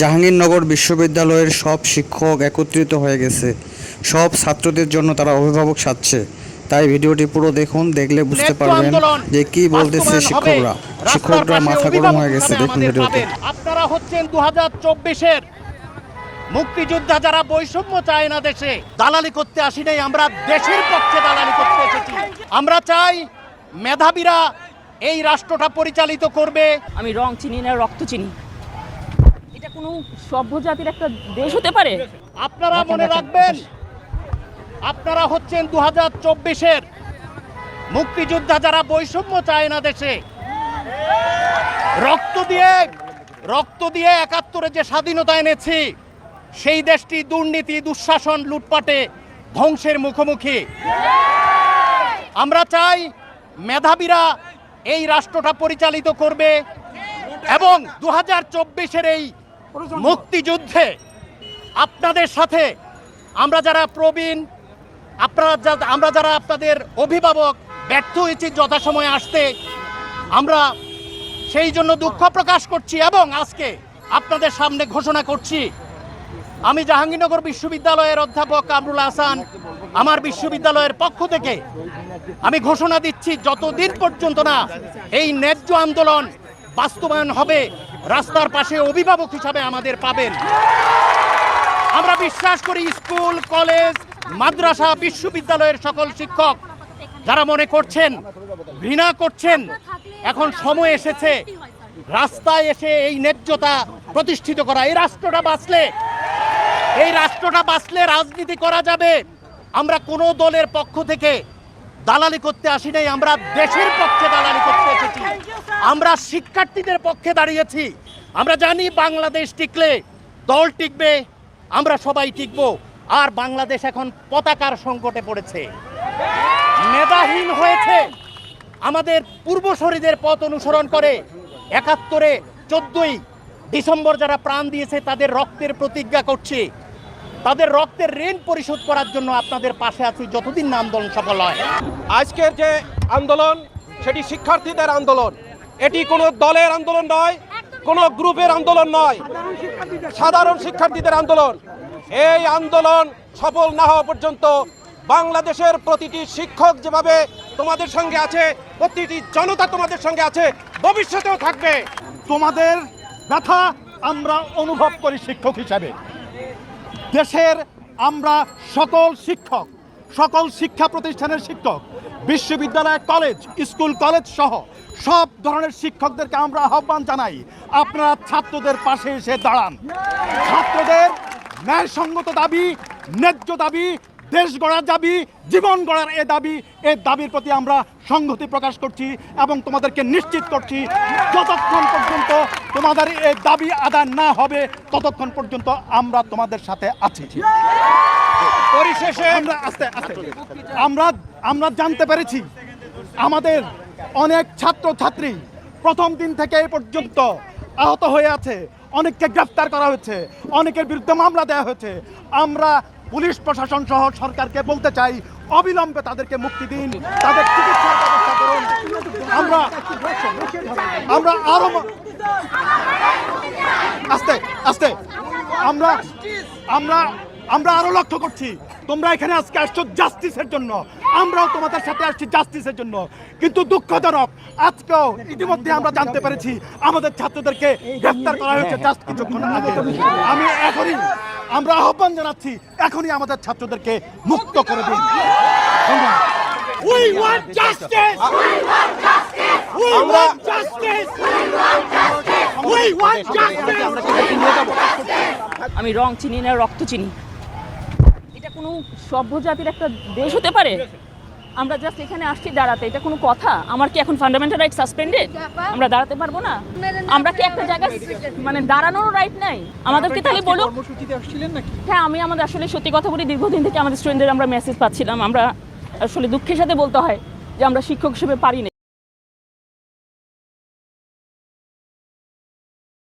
জাহাঙ্গীরনগর বিশ্ববিদ্যালয়ের সব শিক্ষক একত্রিত হয়ে গেছে। সব ছাত্রদের জন্য তারা অভিভাবক সাজছে। তাই ভিডিওটি পুরো দেখুন দেখলে বুঝতে পারবেন যে কি বলতেছে শিক্ষকরা। শিক্ষকরা মাথা গরম হয়ে গেছে। দেখুন ভিডিওতে আপনারা হচ্ছেন দু হাজার চব্বিশের মুক্তিযোদ্ধা যারা বৈষম্য চায় না দেশে। দালালি করতে আসি নাই আমরা দেশের পক্ষে দালালি করতে এসেছি। আমরা চাই মেধাবীরা এই রাষ্ট্রটা পরিচালিত করবে। আমি রং চিনি না রক্ত চিনি। কোনো সভ্য জাতির একটা দেশ হতে পারে? আপনারা মনে রাখবেন আপনারা হচ্ছেন দু হাজার চব্বিশের মুক্তিযোদ্ধা যারা বৈষম্য চায় না দেশে। রক্ত দিয়ে রক্ত দিয়ে একাত্তরে যে স্বাধীনতা এনেছি সেই দেশটি দুর্নীতি দুঃশাসন লুটপাটে ধ্বংসের মুখোমুখি। আমরা চাই মেধাবীরা এই রাষ্ট্রটা পরিচালিত করবে এবং দু হাজার চব্বিশের এই মুক্তিযুদ্ধে আপনাদের সাথে আমরা যারা প্রবীণ, আপনারা আমরা যারা আপনাদের অভিভাবক ব্যর্থ হয়েছি যথাসময়ে আসতে, আমরা সেই জন্য দুঃখ প্রকাশ করছি এবং আজকে আপনাদের সামনে ঘোষণা করছি। আমি জাহাঙ্গীরনগর বিশ্ববিদ্যালয়ের অধ্যাপক কামরুল হাসান, আমার বিশ্ববিদ্যালয়ের পক্ষ থেকে আমি ঘোষণা দিচ্ছি, যতদিন পর্যন্ত না এই ন্যায্য আন্দোলন বাস্তবায়ন হবে, রাস্তার পাশে অভিভাবক হিসাবে আমাদের পাবেন। আমরা বিশ্বাস করি স্কুল, কলেজ, মাদ্রাসা, বিশ্ববিদ্যালয়ের সকল শিক্ষক যারা মনে করছেন, ঘৃণা করছেন, এখন সময় এসেছে, রাস্তায় এসে এই ন্যায্যতা প্রতিষ্ঠিত করা। এই রাষ্ট্রটা বাঁচলে, এই রাষ্ট্রটা বাঁচলে রাজনীতি করা যাবে। আমরা কোনো দলের পক্ষ থেকে দালালি করতে আসি নাই আমরা দেশের পক্ষে দালালি করতে এসেছি। আমরা শিক্ষার্থীদের পক্ষে দাঁড়িয়েছি। আমরা জানি বাংলাদেশ টিকলে দল টিকবে আমরা সবাই টিকব। আর বাংলাদেশ এখন পতাকার সংকটে পড়েছে। মেধাহীন হয়েছে। আমাদের পূর্বসরীদের পথ অনুসরণ করে একাত্তরে চোদ্দই ডিসেম্বর যারা প্রাণ দিয়েছে তাদের রক্তের প্রতিজ্ঞা করছে। তাদের রক্তের ঋণ পরিশোধ করার জন্য আপনাদের পাশে আছি যতদিন না আন্দোলন সফল হয়। আজকের যে আন্দোলন সেটি শিক্ষার্থীদের আন্দোলন। এটি কোনো দলের আন্দোলন নয় কোনো গ্রুপের আন্দোলন নয়। সাধারণ শিক্ষার্থীদের আন্দোলন। এই আন্দোলন সফল না হওয়া পর্যন্ত বাংলাদেশের প্রতিটি শিক্ষক যেভাবে তোমাদের সঙ্গে আছে প্রতিটি জনতা তোমাদের সঙ্গে আছে ভবিষ্যতেও থাকবে। তোমাদের ব্যথা আমরা অনুভব করি শিক্ষক হিসাবে। দেশের আমরা সকল শিক্ষক, সকল শিক্ষা প্রতিষ্ঠানের শিক্ষক, বিশ্ববিদ্যালয়, কলেজ, স্কুল, কলেজ সহ সব ধরনের শিক্ষকদেরকে আমরা আহ্বান জানাই। আপনারা ছাত্রদের পাশে এসে দাঁড়ান। ছাত্রদের ন্যায়সঙ্গত দাবি, ন্যায্য দাবি দেশ গড়ার দাবি, জীবন গড়ার এ দাবি এই দাবির প্রতি আমরা সংহতি প্রকাশ করছি এবং তোমাদেরকে নিশ্চিত করছি, যতক্ষণ পর্যন্ত তোমাদের এই দাবি আদায় না হবে, ততক্ষণ পর্যন্ত আমরা তোমাদের সাথে আছি। পরিশেষে আমরা আস্তে আস্তে, আমরা আমরা জানতে পেরেছি, আমাদের অনেক ছাত্র ছাত্রী প্রথম দিন থেকে এ পর্যন্ত আহত হয়ে আছে, অনেককে গ্রেফতার করা হয়েছে, অনেকের বিরুদ্ধে মামলা দেওয়া হয়েছে। আমরা পুলিশ প্রশাসন সহ সরকারকে বলতে চাই, অবিলম্বে তাদেরকে মুক্তি দিন, তাদের চিকিৎসার ব্যবস্থা করুন। আমরা আমরা আরও আস্তে আস্তে। আমরা আমরা আমরা আরও লক্ষ্য করছি। তোমরা এখানে আজকে আসছো জাস্টিসের জন্য। আমরাও তোমাদের সাথে আসছি জাস্টিসের জন্য। কিন্তু দুঃখজনক আজকেও ইতিমধ্যে আমরা জানতে পেরেছি আমাদের ছাত্রদেরকে গ্রেফতার করা হয়েছে জাস্ট কিছুক্ষণ আগে। আমি এখনই আমরা আহ্বান জানাচ্ছি এখনই আমাদের ছাত্রদেরকে মুক্ত করে দিন। ধন্যবাদ। We want justice! We want justice! We want justice! আমি রং চিনি না রক্ত চিনি। এটা কোনো সভ্য জাতির একটা দেশ হতে পারে? আমরা জাস্ট এখানে আসছি দাঁড়াতে এটা কোনো কথা? আমার কি এখন ফান্ডামেন্টাল রাইট সাসপেন্ডেড আমরা দাঁড়াতে পারব না? আমরা কি একটা জায়গায় মানে দাঁড়ানোর রাইট নাই। আমাদেরকে তাহলে বলো? হ্যাঁ আমি আমাদের আসলে সত্যি কথা বলি দীর্ঘদিন থেকে আমাদের স্টুডেন্টদের আমরা মেসেজ পাচ্ছিলাম। আমরা আসলে দুঃখের সাথে বলতে হয় যে আমরা শিক্ষক হিসেবে পারি না